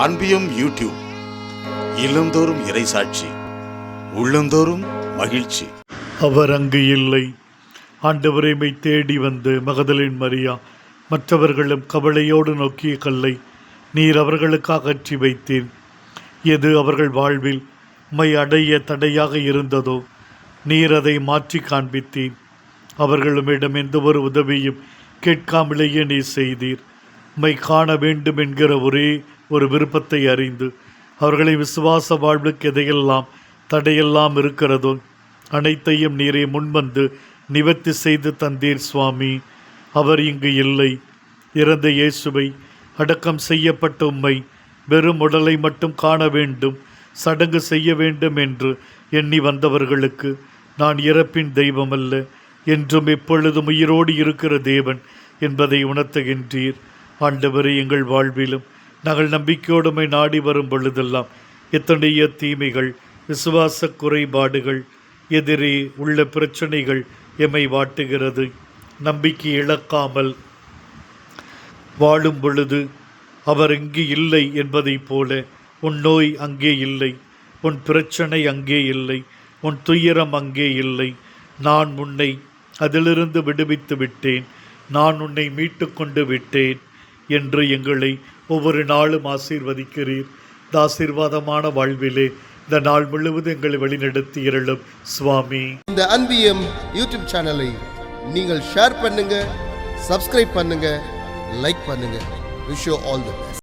அன்பியும் YouTube இல்லந்தோறும் இறைசாட்சி உள்ளந்தோறும் மகிழ்ச்சி. அவர் அங்கு இல்லை. ஆண்டவரைமை தேடி வந்து மகதலின் மரியா மற்றவர்களும் கவலையோடு நோக்கிய கல்லை நீர் அவர்களுக்காக அகற்றி வைத்தீர். எது அவர்கள் வாழ்வில் மை அடைய தடையாக இருந்ததோ நீர் அதை மாற்றி காண்பித்தீர். அவர்களுமிடம் எந்த ஒரு உதவியும் கேட்காமலேயே நீர் செய்தீர். மை காண வேண்டும் என்கிற ஒரே ஒரு விருப்பத்தை அறிந்து அவர்களை விசுவாச வாழ்வுக்கு எதையெல்லாம் தடையெல்லாம் இருக்கிறதோ அனைத்தையும் நீரே முன்வந்து நிவர்த்தி செய்து தந்தீர் சுவாமி. அவர் இங்கு இல்லை. இறந்த இயேசுவை அடக்கம் செய்யப்பட்ட உம்மை வெறும் உடலை மட்டும் காண வேண்டும் சடங்கு செய்ய வேண்டும் என்று எண்ணி வந்தவர்களுக்கு நான் இறப்பின் தெய்வம் அல்ல என்றும் எப்பொழுதும் உயிரோடு இருக்கிற தேவன் என்பதை உணர்த்துகின்றீர். ஆண்டவரே எங்கள் வாழ்விலும் நாங்கள் நம்பிக்கையோடுமை நாடி வரும் பொழுதெல்லாம் எத்தனைய தீமைகள் விசுவாச குறைபாடுகள் எதிரே உள்ள பிரச்சனைகள் எம்மை வாட்டுகிறது. நம்பிக்கை இழக்காமல் வாழும் பொழுது அவர் இங்கு இல்லை என்பதைப் போல உன் நோய் அங்கே இல்லை உன் பிரச்சனை அங்கே இல்லை உன் துயரம் அங்கே இல்லை. நான் உன்னை அதிலிருந்து விடுவித்து விட்டேன் நான் உன்னை மீட்டு கொண்டு விட்டேன் என்று எங்களை ஒவ்வொரு நாளும் ஆசீர்வதிக்கிறீர். இந்த ஆசீர்வாதமான வாழ்விலே இந்த நாள் முழுவதும் எங்களை வழிநடத்தி இருளும். சுவாமி. இந்த அன்பியம் யூடியூப் சேனலை நீங்கள் ஷேர் பண்ணுங்க சப்ஸ்கிரைப் பண்ணுங்க லைக் பண்ணுங்க. Wish you all the best